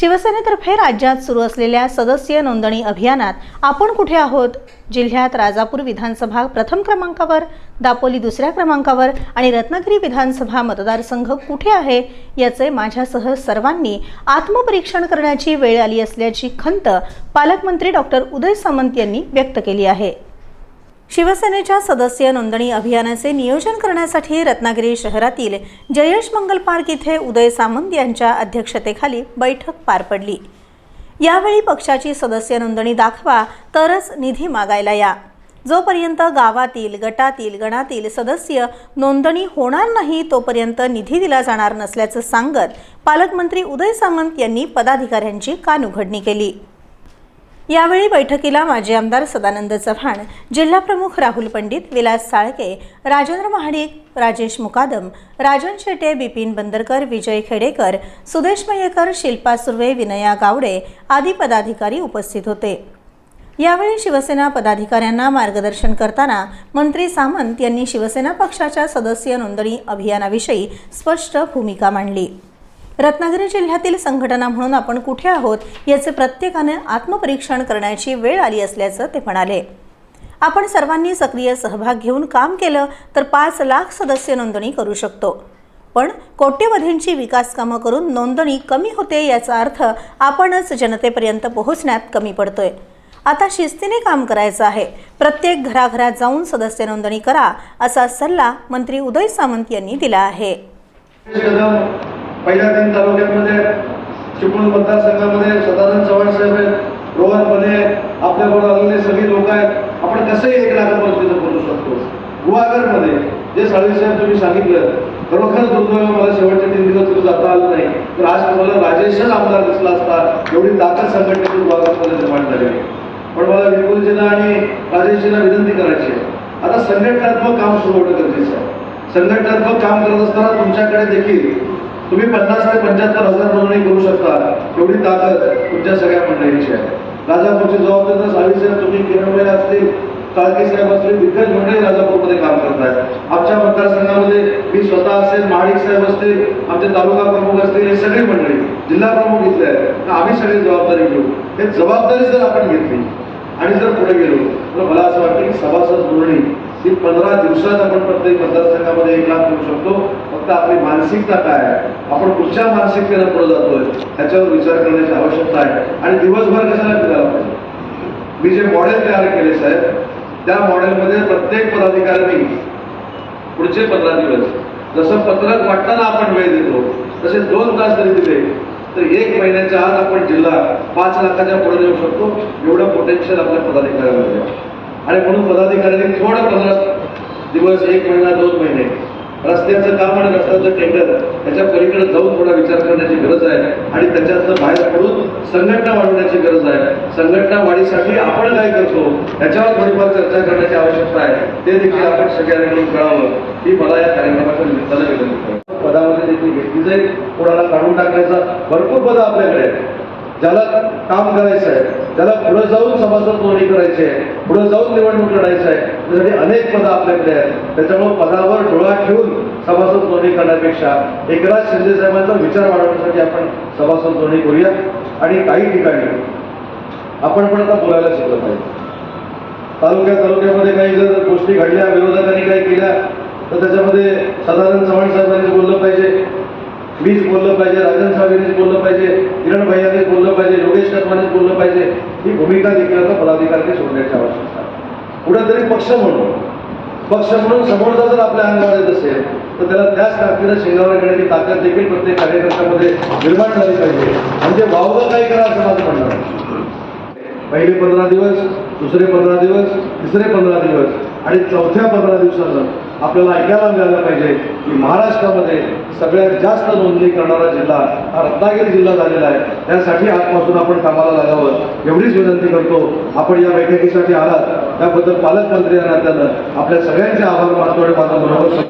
शिवसेनेतर्फे राज्यात सुरू असलेल्या सदस्य नोंदणी अभियानात आपण कुठे आहोत? जिल्ह्यात राजापूर विधानसभा प्रथम क्रमांकावर दापोली दुसऱ्या क्रमांकावर आणि रत्नागिरी विधानसभा मतदारसंघ कुठे आहे? याचे माझ्यासह सर्वांनी आत्मपरीक्षण करण्याची वेळ आली असल्याची खंत पालकमंत्री डॉक्टर उदय सामंत यांनी व्यक्त केली आहे. शिवसेनेच्या सदस्य नोंदणी अभियानाचे नियोजन करण्यासाठी रत्नागिरी शहरातील जयेश मंगल पार्क इथे उदय सामंत यांच्या अध्यक्षतेखाली बैठक पार पडली. यावेळी पक्षाची सदस्य नोंदणी दाखवा तरच निधी मागायला या. जोपर्यंत गावातील गटातील गणातील सदस्य नोंदणी होणार नाही तोपर्यंत निधी दिला जाणार नसल्याचं सांगत पालकमंत्री उदय सामंत यांनी पदाधिकाऱ्यांची कानउघडणी केली. यावेळी बैठकीला माजी आमदार सदानंद चव्हाण जिल्हाप्रमुख राहुल पंडित विलास साळके राजेंद्र महाडिक राजेश मुकादम राजन शेटे बिपिन बंदरकर विजय खेडेकर सुदेश मयेकर शिल्पा सुर्वे विनया गावडे आदी पदाधिकारी उपस्थित होते. यावेळी शिवसेना पदाधिकाऱ्यांना मार्गदर्शन करताना मंत्री सामंत यांनी शिवसेना पक्षाच्या सदस्य नोंदणी अभियानाविषयी स्पष्ट भूमिका मांडली. रत्नागिरी जिल्ह्यातील संघटना म्हणून आपण कुठे आहोत याचे प्रत्येकाने आत्मपरीक्षण करण्याची वेळ आली असल्याचं ते म्हणाले. आपण सर्वांनी सक्रिय सहभाग घेऊन काम केलं तर पाच लाख सदस्य नोंदणी करू शकतो. पण कोट्यवधींची विकास कामं करून नोंदणी कमी होते याचा अर्थ आपणच जनतेपर्यंत पोहोचण्यात कमी पडतोय. आता शिस्तीने काम करायचं आहे. प्रत्येक घराघरात जाऊन सदस्य नोंदणी करा असा सल्ला मंत्री उदय सामंत यांनी दिला आहे. कदम पहिल्या तीन तालुक्यांमध्ये चिपळूण मतदारसंघामध्ये सदानंद चव्हाण साहेब आहेत रोहन बने आपल्याबरोबर आलेले सगळे लोक आहेत. आपण कसंही एक लाखापर्यंत बोलू शकतो. गुहागरमध्ये जे साळवी साहेब तुम्ही सांगितलं खरोखर दुर्दैव मला शेवटचे तीन दिवस तुम्ही जाता आलं नाही. तर आज तुम्हाला राजेशच आमदार दिसला असता एवढी ताकद संघटनेतून गुहागरमध्ये निर्माण झाली आहे. पण मला विपुलजींना आणि राजेशजींना विनंती करायची आहे. आता संघटनात्मक काम सुरू होणं गरजेचं आहे. संघटनात्मक काम करत असताना तुमच्याकडे देखील तुम्ही पन्नास ते पंच्याहत्तर हजार नोंदणी करू शकता. एवढी ताकद तुमच्या सगळ्या मंडळीची आहे. राजापूरची जबाबदारी सावी साहेब तुम्ही किरणमय असतील काळके साहेब असतील दिग्गज मंडळी राजापूरमध्ये काम करत आहेत आमच्या मतदारसंघामध्ये मी स्वतः असेल महाडिक साहेब असतील आमचे तालुका प्रमुख असतील हे सगळी मंडळी जिल्हा प्रमुख इथले आहेत. तर आम्ही सगळी जबाबदारी घेऊ. हे जबाबदारी जर आपण घेतली आणि जर पुढे गेलो तर मला असं वाटतं की सभासद नोंदणी ही पंधरा दिवसात आपण प्रत्येक मतदारसंघामध्ये एक लाख करू शकतो. फक्त आपली मानसिकता काय आहे? आपण कुठच्या मानसिकतेनं पुढे जातोय? ह्याच्यावर विचार करण्याची आवश्यकता आहे. आणि दिवसभर कशाला फिरायला पाहिजे? मी जे मॉडेल तयार केले साहेब त्या मॉडेलमध्ये प्रत्येक पदाधिकाऱ्यांनी पुढचे पंधरा दिवस जसं पत्रक वाटताना आपण वेळ देतो तसे दोन तास जरी दिले तर एक महिन्याच्या आत आपण जिल्हा पाच लाखाच्या पुढे नेऊ शकतो. एवढं पोटेन्शियल आपल्या पदाधिकाऱ्यांमध्ये आहे. आणि म्हणून पदाधिकाऱ्यांनी थोडं पंधरा दिवस एक महिना दोन महिने रस्त्याचं काम आणि रस्त्याचं टेंडर त्याच्या पलीकडे जाऊन थोडा विचार करण्याची गरज आहे. आणि त्याच्यातनं बाहेर पडून संघटना वाढवण्याची गरज आहे. संघटना वाढीसाठी आपण काय करतो त्याच्यावर थोडीफार चर्चा करण्याची आवश्यकता आहे. ते देखील आपण सगळ्यांनी कळावं. ही मला या कार्यक्रमाच्या निमित्तानं विनंती पदामध्ये देखील घेतली जाईल कोणाला काढून टाकण्याचा भरपूर पदं आपल्याकडे आहेत. ज्याला काम करायचं आहे त्याला पुढे जाऊन सभासद नोंदणी करायची आहे पुढे जाऊन निवडणूक लढायचं आहे त्यासाठी अनेक पदं आपल्याकडे आहेत. त्याच्यामुळे पदावर डोळा ठेवून सभासद नोंदणी करण्यापेक्षा एकनाथ शिंदे साहेबांचा विचार वाढवण्यासाठी आपण सभासद नोंदणी करूया. आणि काही ठिकाणी आपण पण आता बोलायला शिकलं पाहिजे तालुक्या तालुक्यामध्ये काही जर गोष्टी घडल्या विरोधकांनी काही केल्या तर त्याच्यामध्ये साधारण चव्हाण साहेबांनी बोललं पाहिजे. मीच बोललं पाहिजे राजन साहेबांनीच बोललं पाहिजे किरण भैयानेच बोललं पाहिजे योगेश कर्मानीच बोललं पाहिजे ही भूमिका देखील आता पदाधिकारी सोडण्याची आवश्यकता कुठेतरी पक्ष म्हणून पक्ष म्हणून समोरचा जर आपल्या अंगावर येत असेल तर त्याला त्याच ताकदीनं शेंगावर घेण्याची ताकद देखील प्रत्येक कार्यकर्त्यामध्ये निर्माण झाली पाहिजे. म्हणजे वावगं काय करा असं माझं म्हणणं पहिले पंधरा दिवस दुसरे पंधरा दिवस तिसरे पंधरा दिवस आणि चौथ्या पंधरा दिवसानं आपल्याला ऐकायला मिळालं पाहिजे की महाराष्ट्रामध्ये सगळ्यात जास्त नोंदणी करणारा जिल्हा हा रत्नागिरी जिल्हा झालेला आहे. त्यासाठी आजपासून आपण कामाला लागावं. एवढीच विनंती करतो आपण या बैठकीसाठी आलात त्याबद्दल पालकमंत्री या नात्यानं आपल्या सगळ्यांचे आभार मानतो आणि माझा बरोबर